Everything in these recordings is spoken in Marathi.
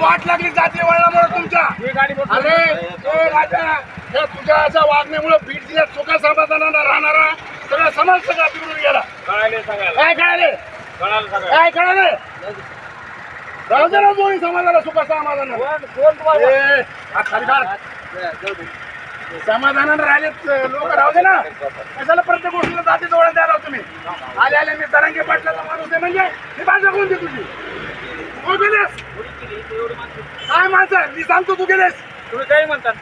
वाट लागली जाती वळणामुळे तुमच्या. अरे ए राजा या तुझ्या अशा वागण्यामुळे बीड जिल्ह्यात सुखा समाधानाला राहणारा सगळा समाज सगळा बिघडून गेला. काय कळाले? काय कळाले? राहू दे ना दोन्ही समाजाला सुखा समाधान काढ. समाधानानं राहिले लोक. राहू दे ना. कशाला प्रत्येक गोष्टीला जाती जवळ द्यायला तुम्ही आले आले मी तरंगे पाटलाचा माणूस आहे म्हणजे ही भाषा कोणती तुझी तू गेलेस काय माणसं मी सांगतो तू गेलेस. तुम्ही काही म्हणतात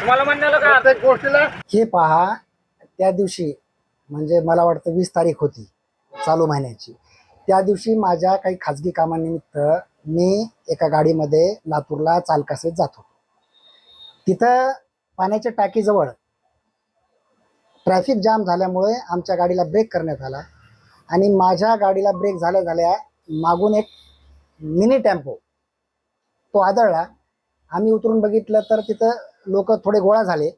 तुम्हाला म्हणण्याला काय अर्थ? प्रत्येक गोष्टीला हे पहा त्या दिवशी म्हणजे मला वाटतं वीस तारीख होती चालू महिन्याची. त्या दिवशी माझ्या काही खाजगी कामानिमित्त मी एका गाडीमध्ये लातूरला चालकासहित जात होतो. तिथं पाण्याच्या टाकीजवळ ट्रॅफिक जाम झाल्यामुळे आमच्या गाडीला ब्रेक करण्यात आला आणि माझ्या गाडीला ब्रेक झाल्या झाल्या मागून एक मिनी टेम्पो तो आदळला. आम्ही उतरून बघितलं तर तिथं लोक थोडे गोळा झाले.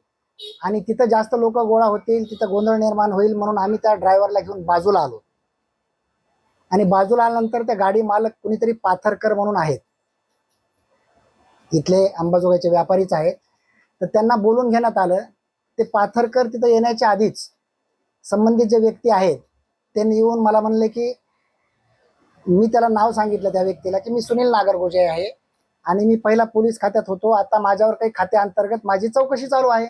आणि तिथं जास्त लोक गोळा होतील तिथं गोंधळ निर्माण होईल म्हणून आम्ही त्या ड्रायव्हरला घेऊन बाजूला आलो. आणि बाजूला आल्यानंतर त्या गाडी मालक कुणीतरी पाथरकर म्हणून आहेत. इथले अंबाजोगाईचे व्यापारीच आहेत. तर त्यांना बोलून घेण्यात आलं. ते पाथरकर तिथं येण्याच्या आधीच संबंधित जे व्यक्ती आहेत त्यांनी येऊन मला म्हणले की मी त्याला नाव सांगितलं त्या व्यक्तीला की मी सुनील नागरगोजे आहे. आणि मी पहिला पोलीस खात्यात होतो. आता माझ्यावर काही खात्याअंतर्गत माझी चौकशी चालू आहे.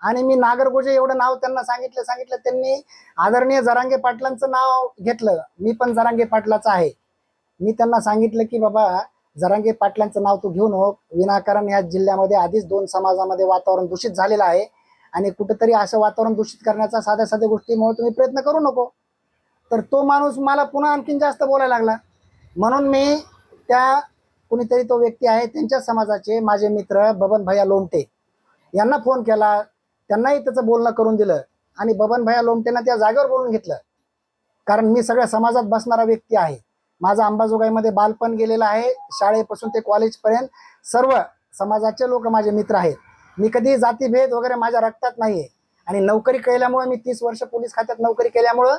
आणि मी नागरगोजे एवढं नाव त्यांना सांगितलं सांगितलं. त्यांनी आदरणीय जरांगे पाटलांचं नाव घेतलं. मी पण जरांगे पाटलाचं आहे. मी त्यांना सांगितलं की बाबा जरांगे पाटलांचं नाव तू घेऊ नको हो. विनाकारण या जिल्ह्यामध्ये आधीच दोन समाजामध्ये वातावरण दूषित झालेलं आहे. आणि कुठंतरी असं वातावरण दूषित करण्याचा साध्या साध्या गोष्टीमुळे तुम्ही प्रयत्न करू नको. तर तो माणूस मला पुन्हा आणखीन जास्त बोलायला लागला. म्हणून मी त्या कुणीतरी तो व्यक्ती आहे त्यांच्या समाजाचे माझे मित्र बबन भैया लोमटे. यांना फोन केला. त्यांनाही त्याचं बोलणं करून दिलं. आणि बबन भैया लोमटेनं त्या जागेवर बोलून घेतलं. कारण मी सगळ्या समाजात बसणारा व्यक्ती आहे. माझा अंबाजोगाईमध्ये बालपण गेलेलं आहे. शाळेपासून ते कॉलेजपर्यंत सर्व समाजाचे लोक माझे मित्र आहेत. मी कधी जातीभेद वगैरे माझ्या रक्तात नाही आहे आणि नोकरी केल्यामुळं मी तीस वर्ष पोलीस खात्यात नोकरी केल्यामुळं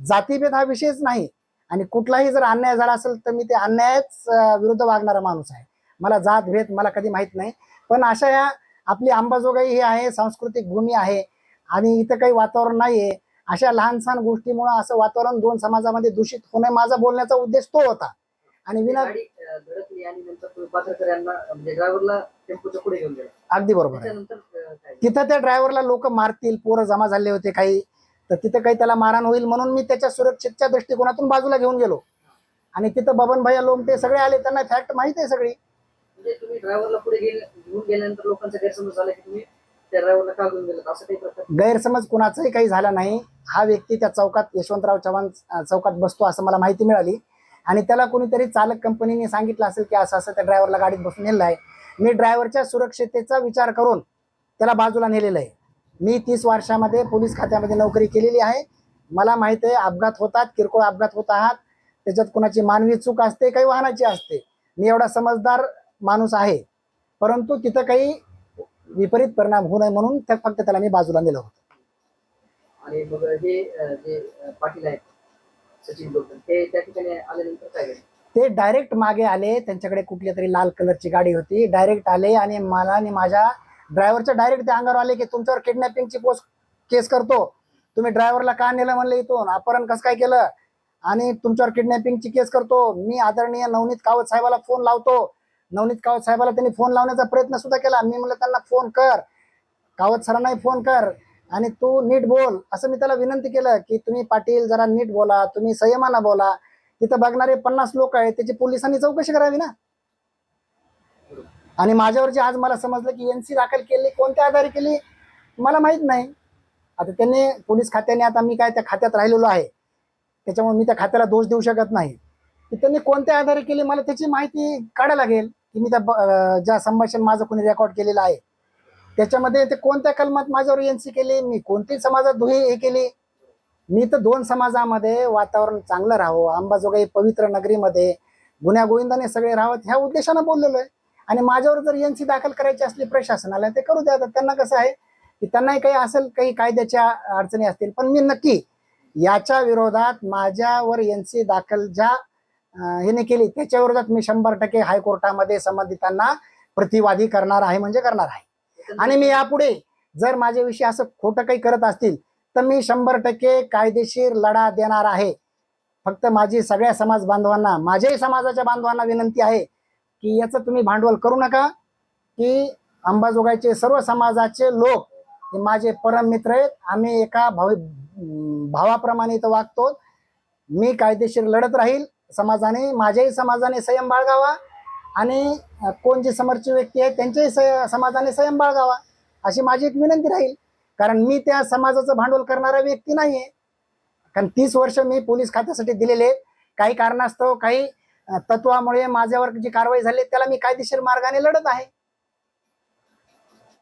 जातीभेद हा विषयच नाही. आणि कुठलाही जर अन्याय झाला असेल तर मी ते अन्यायच विरुद्ध वागणारा माणूस आहे. मला जात भेद मला कधी माहीत नाही. पण अशा या आपली अंबाजोगाई ही आहे सांस्कृतिक भूमी आहे आणि इथं काही वातावरण नाही आहे अशा लहान सहान गोष्टीमुळं असं वातावरण दोन समाजामध्ये दूषित होणे माझा बोलण्याचा उद्देश तो होता. आणि विना म्हणजे अगदी बरोबर तिथं त्या ड्रायव्हरला लोक मारतील पोरं जमा झाले होते काही. तर तिथं काही त्याला मारहाण होईल म्हणून मी त्याच्या सुरक्षेच्या दृष्टिकोनातून बाजूला घेऊन गेलो. आणि तिथं बबन भैया लोमटे सगळे आले. त्यांना फॅक्ट माहिती आहे सगळी. म्हणजे गैरसमज कुणाचाही काही झाला नाही. हा व्यक्ती त्या चौकात यशवंतराव चव्हाण चौकात बसतो असं मला माहिती मिळाली. आणि त्याला कोणीतरी चालक कंपनीने सांगितलं असेल की असं असं त्या ड्रायव्हरला गाडीत बसून नेलं आहे. मी ड्रायव्हरच्या सुरक्षितेचा विचार करून त्याला बाजूला नेलेलं आहे. मी तीस वर्षामध्ये पोलीस खात्यामध्ये नोकरी केलेली आहे. मला माहिती आहे अपघात होतात किरकोळ अपघात होत आहात. त्याच्यात कोणाची मानवी चूक असते काही वाहनाची असते. मी एवढा समजदार माणूस आहे. परंतु तिथं काही विपरीत परिणाम होऊ नये म्हणून त्या फक्त त्याला मी बाजूला नेलं होतं. आणि मग हे जे पाटील आहेत सचिन ते त्या ठिकाणी आल्यानंतर काय ते डायरेक्ट मागे आले. त्यांच्याकडे कुठली तरी लाल कलरची गाडी होती. डायरेक्ट आले आणि मला आणि माझ्या ड्रायव्हरच्या डायरेक्ट त्या अंगावर आले की तुमच्यावर किडनॅपिंगची पोस्ट केस करतो. तुम्ही ड्रायव्हरला का नेलं म्हणलं इथून? अपहरण कसं काय केलं? आणि तुमच्यावर किडनॅपिंगची केस करतो. मी आदरणीय नवनीत कावत साहेबाला फोन लावतो. नवनीत कावत साहेबाला त्यांनी फोन लावण्याचा प्रयत्न सुद्धा केला. मी म्हणलं त्यांना फोन कर. कावत सरांनाही फोन कर. आणि तू नीट बोल. असं मी त्याला विनंती केलं की तुम्ही पाटील जरा नीट बोला तुम्ही संयमानं बोला. तिथं बघणारे पन्नास लोक आहेत त्याची पोलिसांनी चौकशी करावी ना? आणि माझ्यावर जे आज मला समजलं की एनसी दाखल केली कोणत्या आधारे केली मला माहीत नाही. आता त्यांनी पोलीस खात्याने आता मी काय त्या खात्यात राहिलेलो आहे त्याच्यामुळे मी त्या खात्याला दोष देऊ शकत नाही. की त्यांनी कोणत्या आधारे केली मला त्याची माहिती काढायला लागेल की मी त्या ज्या संभाषण माझं कोणी रेकॉर्ड केलेलं आहे. त्याच्यामध्ये ते कोणत्या कलमात माझ्यावर एनसी केली मी कोणती समाजात दुही हे केली. मी तर दोन समाजामध्ये वातावरण चांगलं राहावं अंबाजोगाई पवित्र नगरीमध्ये गुन्ह्या गोविंदाने सगळे राहावं ह्या उद्देशानं बोललेलो आहे. आणि माझ्यावर जर एन सी दाखल करायची असली प्रशासनाला ते करू द्या त्यांना कसं आहे की त्यांनाही काही असेल काही कायद्याच्या अडचणी असतील पण मी नक्की याच्या विरोधात माझ्यावर एन सी दाखल ज्या ह्याने केली त्याच्या विरोधात मी शंभर टक्के हायकोर्टामध्ये संबंधितांना प्रतिवादी करणार आहे म्हणजे करणार आहे. आणि मी यापुढे जर माझ्याविषयी असं खोटं काही करत असतील तर मी शंभर टक्के कायदेशीर लढा देणार आहे. फक्त माझी सगळ्या समाज बांधवांना माझ्याही समाजाच्या बांधवांना विनंती आहे की याचं तुम्ही भांडवल करू नका की अंबाजोगाईचे सर्व समाजाचे लोक हे माझे परम मित्र आहेत आम्ही एका भाव भावाप्रमाणे इथं वागतो. मी कायदेशीर लढत राहील समाजाने माझ्याही समाजाने संयम बाळगावा आणि कोण जे समोरची व्यक्ती आहे त्यांच्याही स- समाजाने संयम बाळगावा अशी माझी एक विनंती राहील. कारण मी त्या समाजाचं भांडवल करणारा व्यक्ती नाही आहे कारण तीस वर्ष मी पोलीस खात्यासाठी दिलेले काही कारणास्तव काही तत्वामुळे माझ्यावर जी कारवाई झाली त्याला मी कायदेशीर मार्गाने लढत आहे.